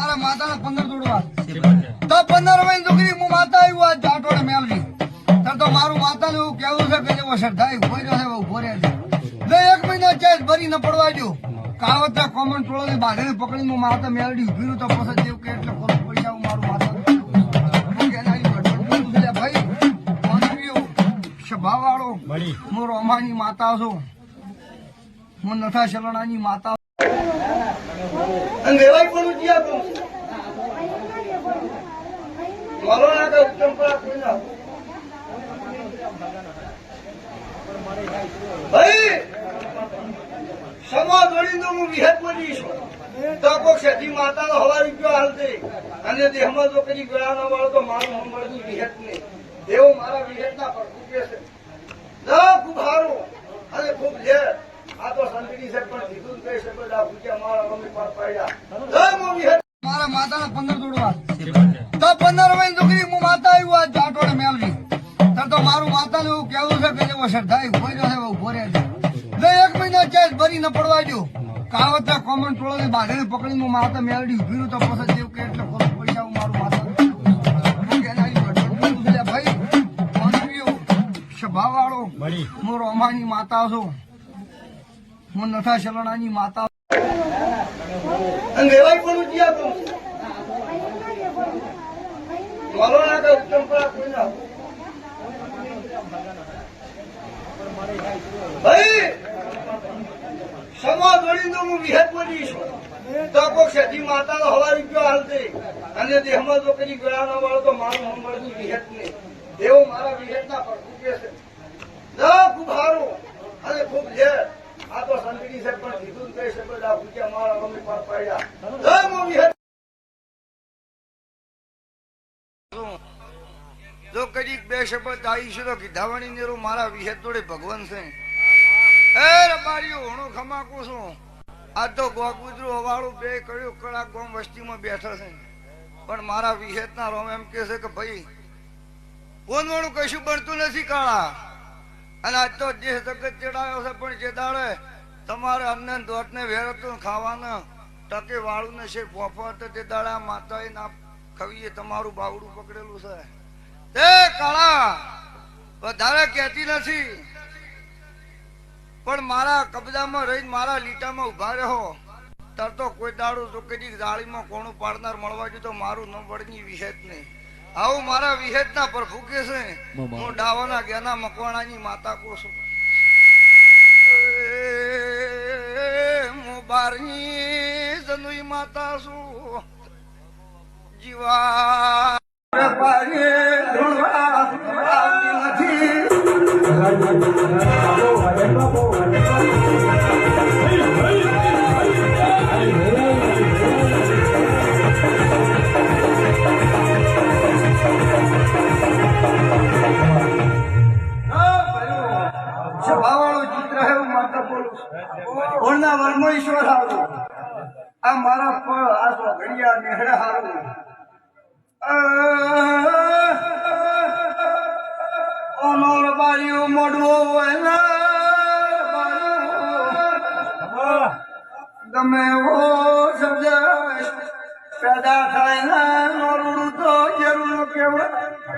મારા માતાને પંદર દોડવા તો પંદર વયની છોકરી હું માતા આવ્યું આ જાટોડે મેલવી. તો તો મારું માતાને એવું કેવું છે કે જેવો શ્રદ્ધા ઊભો રહ્યો છે ઊભો રહ્યો એક મહિના ચેસ ભરી ન પડવા દો કાવતરા કોમન ટોળો બાંધીને પકડીને હું માતા મેલડી ઊભી તો પછી જેવું કે એટલે ખોલું પડી જાવ મારું માતા? હું કે એના આવી ગઢ ગઢ લે ભાઈ સ્વભાવવાળો હું રોમાની માતા છું. હું નથા શરણાની માતા પણ ના વિહત હાલતે અને દેહમાં તો કદી ગળાનો વાળો તો મારું હંભળતું વિહેત નહીં દેવ મારા વિહતના પર કૂપે છે. ના, ખૂબ હારું અને ખૂબ લે. આ તો સંતડી છે પણ કીધું જ કહી શકો આ ભૂખ્યા મારા મમ્મી પર પડ્યા. જય મો વિહત મારા માતાના પંદર દોડવા તો પંદર વયની છોકરી હું માતા આવ્યું આ જાટોડે મેલવી. તો તો મારું માતાને એવું કેવું છે કે જેવો શ્રદ્ધા કોઈ છે ઊભો રહે છે. એક મહિના ચેસ ભરી ન પડવા દો કાવતરા કોમન ટોળો બાંધીને પકડી હું માતા મેળડી ઊભી રહ્યું તો પછી જેવું કે એટલે ખોલું પડી જાવ મારું માતા. ભાઈ. સ્વભાવવાળો હું રોમાની માતા છું. હું નથા શરણાની માતા અને પણ ના હાલતે અને દેહમાં ગળાનો વાળો તો મારું હંભળતું વિહેત નહીં દેવ મારા વિહતના પર કૂપે છે ના ખૂબ સારું અને ખૂબ લે આ તો સંતડી છે પણ કીધું જ કહી શકો આ ભૂખ્યા મારા મમ્મી પર પડ્યા. જો કદી બે શબ્દ આવીશું તો કીધાવાણી નીરું મારા વિશે જોડે ભગવાન છે. એ રબારીઓ હું ખમાકું છું. આ તો ગોગુજરું હવાળું બે કડ્યું કળા ગોમ વસ્તીમાં બેઠા છે. પણ મારા વિહેતના રોમ એમ કે છે કે ભાઈ પોનવાળું કશું બનતું નથી કાળા. અને આજ તો દેશ જગત ચડાયો છે, પણ જે દાડે તમારે અન્ન દોટને વેરતું ખાવાના ટકે વાળું ને છે પોફા તો તે દાડા માતાએ ના ખવીએ તમારું બાવડું પકડેલું છે. તે કાળા વધારે કહેતી નથી. પણ મારા કબજામાં રહીને મારા લીટામાં ઊભા રહ્યો તર તો કોઈ દાડું તો કદી જાળીમાં કોણું પાડનાર મળવા જો તો મારું ન વળની વિહેત નહીં આવું મારા વિહેતના પર ફૂકે છે હું ડાવાના ગેના મકવાણાની માતા કો છું. હું બારની જનુઈ માતા છું. જીવા આવતી સભાવાળું ચિત્ર હું માતા બોલું ઓળના ઈશ્વર હારું આ મારા પર આ તો ઘડિયા નેહડા હારું. અનોર બારીઓ મોડવું ગમે એવો શબ્દ પેદા થાય ના નોરું તો જરૂર કેવડ.